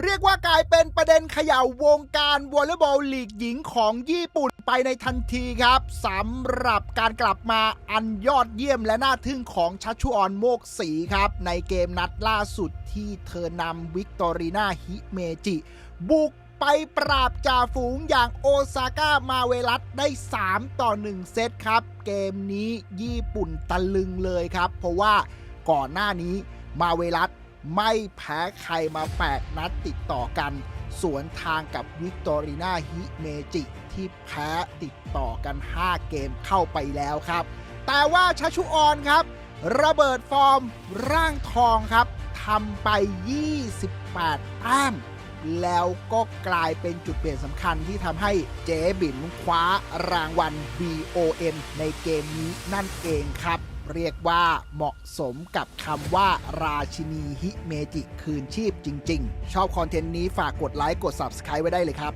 เรียกว่ากลายเป็นประเด็นเขย่าวงการวอลเลย์บอลลีกหญิงของญี่ปุ่นไปในทันทีครับสำหรับการกลับมาอันยอดเยี่ยมและน่าทึ่งของชัชชุออนโมกสีครับ ในเกมนัดล่าสุดที่เธอนำวิกตอรีนาฮิเมจิ บุกไปปราบจ่าฝูงอย่างโอซาก้ามาเวลัสได้ 3 ต่อ 1 เซตครับ เกมนี้ญี่ปุ่นตะลึงเลยครับ เพราะว่าก่อนหน้านี้มาเวลัส ไม่แพ้ใครมา 8 นัดติดต่อกัน สวนทางกับวิกตอรีนาฮิเมจิ ที่แพ้ติดต่อกัน 5 เกมเข้าไปแล้วครับ แต่ว่าชัชุออนครับ ระเบิดฟอร์มร่างทองครับทำไป 28แต้มแล้วก็กลายเป็นจุดเปลี่ยนสำคัญที่ทำให้เจ๊บินคว้ารางวัล BOM ในเกมนี้นั่นเองครับ เรียกว่าเหมาะสมกับคำว่าราชินีฮิเมจิคืนชีพจริง ๆ ชอบคอนเทนต์นี้ฝากกดไลค์กด Subscribe ไว้ได้เลยครับ